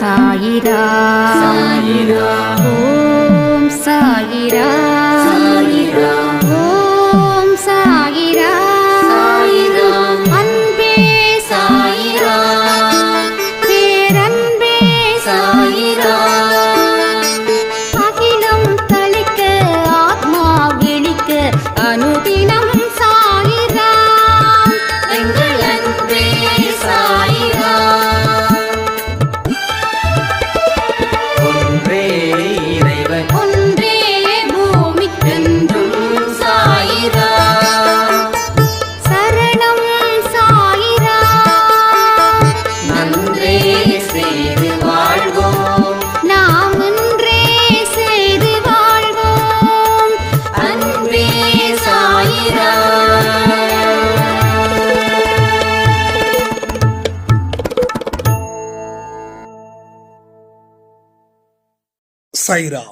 சாயிரா சாயிரா ஓம் சைரா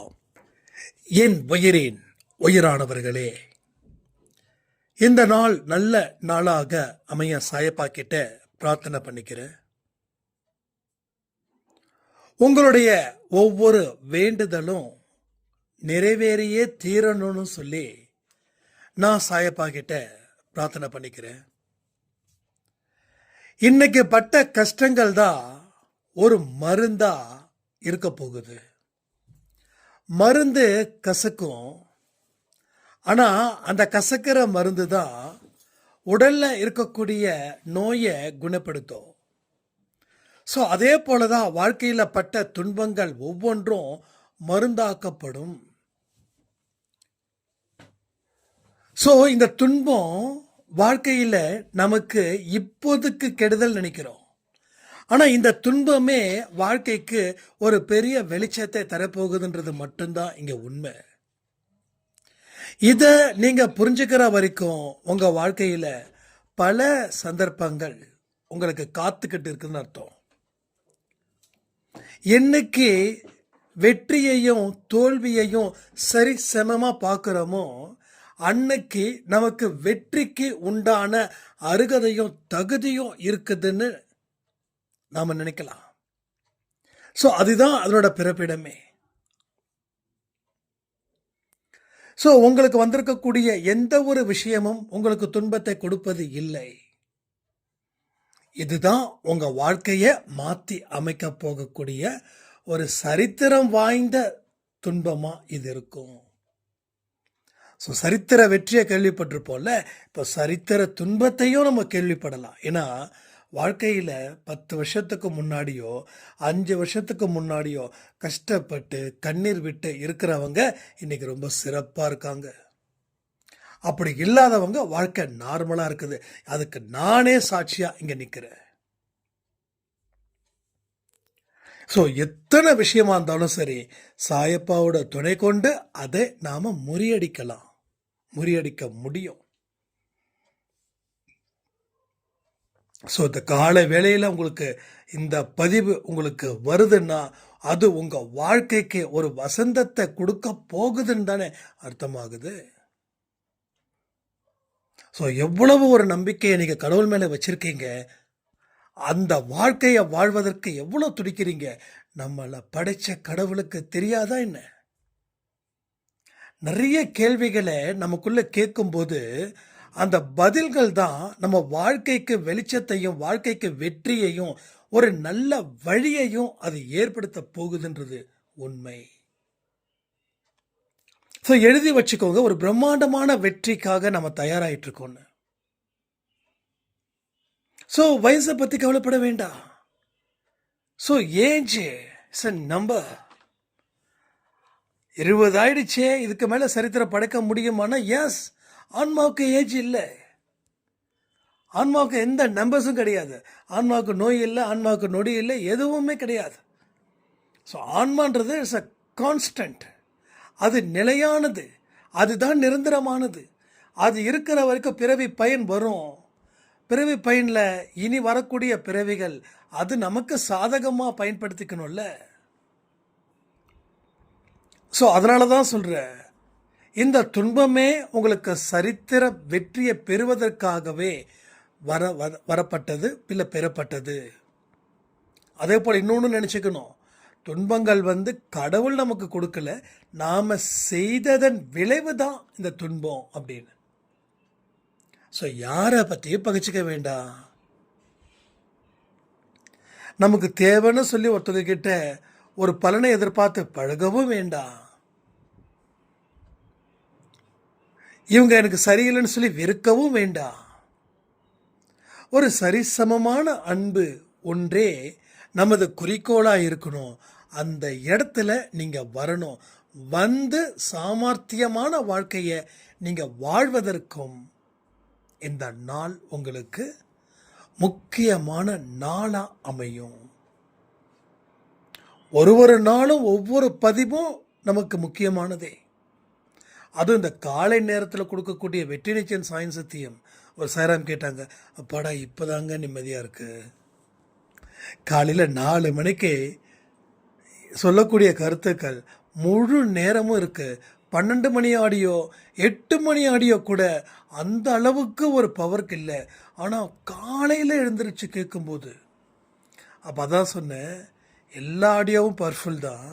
என் உயிரின் உயிரானவர்களே இந்த நாள் நல்ல நாளாக அமைய சாயப்பா கிட்ட பிரார்த்தனை பண்ணிக்கிறேன். உங்களுடைய ஒவ்வொரு வேண்டுதலும் நிறைவேறியே தீரணும்னு சொல்லி நான் சாயப்பா கிட்ட பிரார்த்தனை பண்ணிக்கிறேன். இன்னைக்கு பட்ட கஷ்டங்கள் தான் ஒரு மருந்தா இருக்க போகுது. மருந்து கசக்கும். ஆனால் அந்த கசக்கிற மருந்து தான் உடலில் இருக்கக்கூடிய நோயை குணப்படுத்தும். ஸோ அதே போல தான் வாழ்க்கையில் பட்ட துன்பங்கள் ஒவ்வொன்றும் மருந்தாக்கப்படும். ஸோ இந்த துன்பம் வாழ்க்கையில் நமக்கு இப்போதுக்கு கெடுதல் நினைக்கிறோம். ஆனால் இந்த துன்பமே வாழ்க்கைக்கு ஒரு பெரிய வெளிச்சத்தை தரப்போகுதுன்றது மட்டும்தான் இங்கே உண்மை. இதை நீங்கள் புரிஞ்சுக்கிற வரைக்கும் உங்கள் வாழ்க்கையில் பல சந்தர்ப்பங்கள் உங்களுக்கு காத்துக்கிட்டு இருக்குதுன்னு அர்த்தம். என்னைக்கு வெற்றியையும் தோல்வியையும் சரி சமமாக பார்க்குறோமோ அன்னைக்கு நமக்கு வெற்றிக்கு உண்டான அருகதையும் தகுதியும் இருக்குதுன்னு நாம நினைக்கலாம். ஸோ அதுதான் அதனோட பிறப்பிடமே. ஸோ உங்களுக்கு வந்திருக்கக்கூடிய எந்த ஒரு விஷயமும் உங்களுக்கு துன்பத்தை கொடுப்பது இல்லை. இதுதான் உங்க வாழ்க்கையை மாத்தி அமைக்க போகக்கூடிய ஒரு சரித்திரம் வாய்ந்த துன்பமா இது இருக்கும். ஸோ சரித்திர வெற்றியை கேள்விப்பட்டிருப்போம்ல? இப்போ சரித்திர துன்பத்தையும் நம்ம கேள்விப்படலாம். ஏன்னா வாழ்க்கையில் பத்து வருஷத்துக்கு முன்னாடியோ அஞ்சு வருஷத்துக்கு முன்னாடியோ கஷ்டப்பட்டு கண்ணீர் விட்டு இருக்கிறவங்க இன்னைக்கு ரொம்ப சிறப்பாக இருக்காங்க. அப்படி இல்லாதவங்க வாழ்க்கை நார்மலாக இருக்குது. அதுக்கு நானே சாட்சியாக இங்கே நிற்கிறேன் ஸோ எத்தனை விஷயமா இருந்தாலும் சரி சாயப்பாவோட துணை கொண்டு அதை நாம் முறியடிக்கலாம். முறியடிக்க முடியும். ஸோ இந்த கால வேளையில் உங்களுக்கு இந்த பதிவு உங்களுக்கு வருதுன்னா அது உங்கள் வாழ்க்கைக்கு ஒரு வசந்தத்தை கொடுக்க போகுதுன்னு தானே அர்த்தமாகுது. ஸோ எவ்வளவு ஒரு நம்பிக்கையை நீங்கள் கடவுள் மேலே வச்சுருக்கீங்க அந்த வாழ்க்கையை வாழ்வதற்கு எவ்வளோ துடிக்கிறீங்க நம்மளை படைச்ச கடவுளுக்கு தெரியாதா என்ன? நிறைய கேள்விகளை நமக்குள்ளே கேட்கும்போது அந்த பதில்கள் தான் நம்ம வாழ்க்கைக்கு வெளிச்சத்தையும் வாழ்க்கைக்கு வெற்றியையும் ஒரு நல்ல வழியையும் அது ஏற்படுத்த போகுதுன்றது உண்மை. ஸோ எழுதி வச்சுக்கோங்க ஒரு பிரம்மாண்டமான வெற்றிக்காக நம்ம தயாராகிட்டு இருக்கோன்னு ஸோ வயசை பற்றி கவலைப்பட வேண்டாம். So age it's a number இருபது ஆயிடுச்சே இதுக்கு மேலே சரித்திரம் படைக்க முடியுமானா? எஸ் ஆன்மாவுக்கு ஏஜ் இல்லை. ஆன்மாவுக்கு எந்த நம்பர்ஸும் கிடையாது. ஆன்மாவுக்கு நோய் இல்லை ஆன்மாவுக்கு நொடி இல்லை எதுவுமே கிடையாது. ஸோ ஆன்மான்றது இட்ஸ் அ கான்ஸ்டன்ட் அது நிலையானது. அதுதான் நிரந்தரமானது. அது இருக்கிற வரைக்கும் பிறவி பயன் வரும். பிறவி பயனில் இனி வரக்கூடிய பிறவிகள் அது நமக்கு சாதகமாக பயன்படுத்திக்கணும்ல. ஸோ அதனால தான் சொல்கிறேன் இந்த துன்பமே உங்களுக்கு சரித்திர வெற்றியை பெறுவதற்காகவே வர வர- வரப்பட்டது இல்லை பெறப்பட்டது. அதே போல் இன்னொன்று நினச்சிக்கணும். துன்பங்கள் வந்து கடவுள் நமக்கு கொடுக்கல நாம் செய்ததன் விளைவு தான் இந்த துன்பம் அப்படின்னு. ஸோ யாரை பற்றியும் பகிச்சிக்க வேண்டாம். நமக்கு தேவைன்னு சொல்லி ஒருத்தவங்க கிட்ட ஒரு பலனை எதிர்பார்த்து பழகவும் வேண்டாம். இவங்க எனக்கு சரியில்லைன்னு சொல்லி வெறுக்கவும் வேண்டாம். ஒரு சரிசமமான அன்பு ஒன்றே நமது குறிக்கோளாக இருக்கணும். அந்த இடத்துல நீங்கள் வரணும். வந்து சாமர்த்தியமான வாழ்க்கையை நீங்கள் வாழ்வதற்கும் இந்த நாள் உங்களுக்கு முக்கியமான நாளாக அமையும். ஒரு ஒரு நாளும் ஒவ்வொரு பதிவும் நமக்கு முக்கியமானதே. அதுவும் இந்த காலை நேரத்தில் கொடுக்கக்கூடிய வெற்றி நிச்சயம் சத்தியம். ஒரு சாராம் கேட்டாங்க அப்பாடா இப்போதாங்க நிம்மதியாக இருக்குது காலையில் நாலு மணிக்கு சொல்லக்கூடிய கருத்துக்கள் முழு நேரமும் இருக்குது பன்னெண்டு மணி ஆடியோ எட்டு மணி ஆடியோ கூட அந்த அளவுக்கு ஒரு பவருக்கு இல்லை. ஆனால் காலையில் எழுந்திரிச்சு கேட்கும்போது அப்போ அதான் சொன்னேன் எல்லா ஆடியோவும் பவர்ஃபுல் தான்.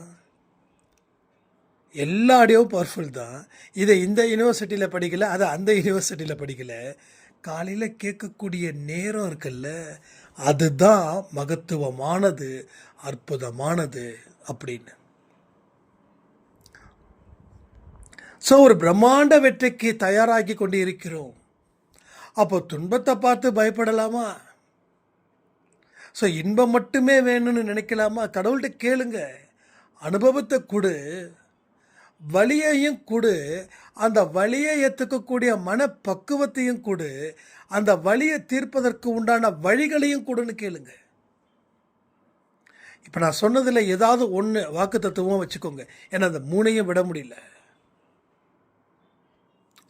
எல்லா ஆடியோவும் பவர்ஃபுல் தான். இதை இந்த யூனிவர்சிட்டியில் படிக்கலை அதை அந்த யூனிவர்சிட்டியில் படிக்கலை. காலையில் கேட்கக்கூடிய நேரம் இருக்குல்ல அதுதான் மகத்துவமானது அற்புதமானது அப்படின்னு. ஸோ ஒரு பிரம்மாண்ட வெற்றிக்கு தயாராகி கொண்டு இருக்கிறோம் அப்போ துன்பத்தை பார்த்து பயப்படலாமா? ஸோ இன்பம் மட்டுமே வேணும்னு நினைக்கலாமா? கடவுள்கிட்ட கேளுங்க. அனுபவத்தை கொடு. வலியையும் கொடு அந்த வழியை ஏற்றுக்கக்கூடிய மனப்பக்குவத்தையும் கொடு அந்த வலியை தீர்ப்பதற்கு உண்டான வழிகளையும் கொடுன்னு கேளுங்க. இப்போ நான் சொன்னதில் ஏதாவது ஒன்று வாக்கு தத்துவமாக வச்சுக்கோங்க. ஏன்னா அந்த மூணையும் விட முடியல.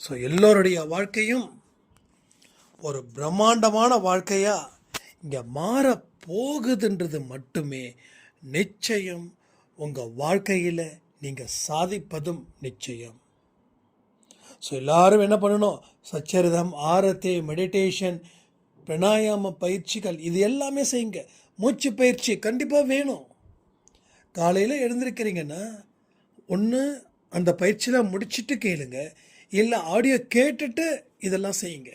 ஸோ எல்லோருடைய வாழ்க்கையும் ஒரு பிரம்மாண்டமான வாழ்க்கையாக இங்கே மாற போகுதுன்றது மட்டுமே நிச்சயம் உங்கள் வாழ்க்கையில் நீங்கள் சாதிப்பதும் நிச்சயம். ஸோ எல்லாரும் என்ன பண்ணணும்? சச்சரிதம் ஆரத்தி மெடிடேஷன் பிராணாயாம பயிற்சிகள் இது எல்லாமே செய்யுங்க. மூச்சு பயிற்சி கண்டிப்பாக வேணும். காலையில் எழுந்திருக்கிறீங்கன்னா ஒன்று அந்த பயிற்சியெலாம் முடிச்சுட்டு கேளுங்க. இல்லை ஆடியோ கேட்டுட்டு இதெல்லாம் செய்யுங்க.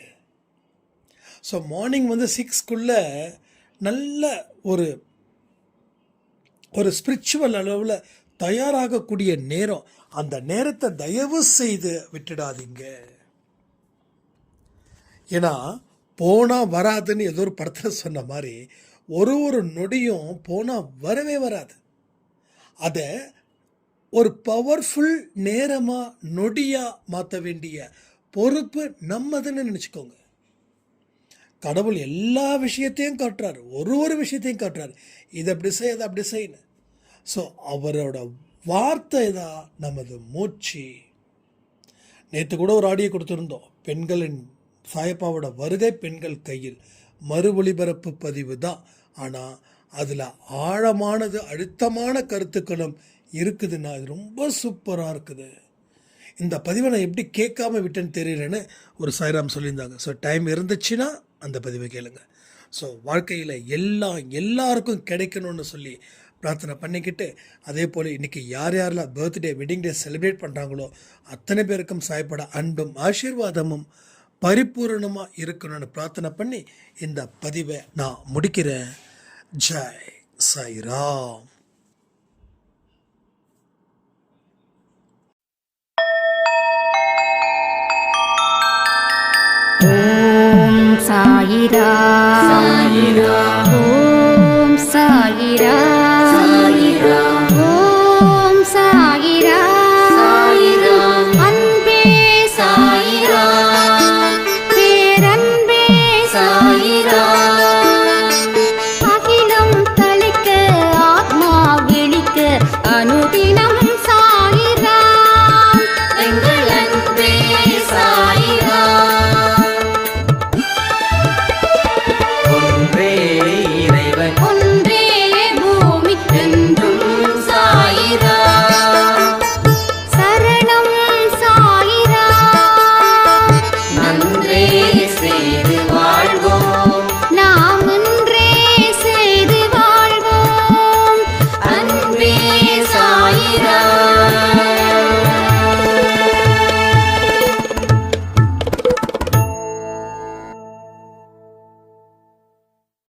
ஸோ மார்னிங் வந்து சிக்ஸ்க்குள்ளே நல்ல ஒரு ஒரு ஸ்பிரிச்சுவல் அளவில் தயாராகக்கூடிய நேரம். அந்த நேரத்தை தயவு செய்து விட்டுடாதீங்க. ஏன்னா போனால் வராதுன்னு ஏதோ ஒரு படத்தில் சொன்ன மாதிரி ஒரு ஒரு நொடியும் போனால் வரவே வராது. அதை ஒரு பவர்ஃபுல் நேரமாக நொடியாக மாற்ற வேண்டிய பொறுப்பு நம்மதுன்னு நினச்சிக்கோங்க. கடவுள் எல்லா விஷயத்தையும் காட்டுறாரு. ஒரு ஒரு விஷயத்தையும் காட்டுறாரு. இதை அப்படி செய் அதை அப்படி செய்யணும் ஸோ அவரோட வார்த்தை தான் நமது மூச்சு. நேற்று கூட ஒரு ஆடியோ கொடுத்துருந்தோம். பெண்களின் சாயப்பாவோட வருகை பெண்கள் கையில் மறு ஒளிபரப்பு பதிவு தான். ஆனால் அதில் ஆழமானது அழுத்தமான கருத்துக்களும் இருக்குதுன்னா அது ரொம்ப சூப்பராக இருக்குது. இந்த பதிவை நான் எப்படி கேட்காம விட்டேன்னு தெரியலன்னு ஒரு சாய்ராம் சொல்லியிருந்தாங்க. ஸோ டைம் இருந்துச்சுன்னா அந்த பதிவை கேளுங்க. ஸோ வாழ்க்கையில் எல்லாம் எல்லாருக்கும் கிடைக்கணும்னு சொல்லி பிரார்த்தனை பண்ணிக்கிட்டு அதே போல் இன்றைக்கி யார் யாரெல்லாம் பர்த்டே வெட்டிங் டே செலிப்ரேட் பண்ணுறாங்களோ அத்தனை பேருக்கும் சாயப்பட அன்பும் ஆசீர்வாதமும் பரிபூரணமாக இருக்கணும்னு பிரார்த்தனை பண்ணி இந்த பதிவை நான் முடிக்கிறேன். ஜெய் சாய்ராம். ஓம் சாயிரா சாயிரா ஓம்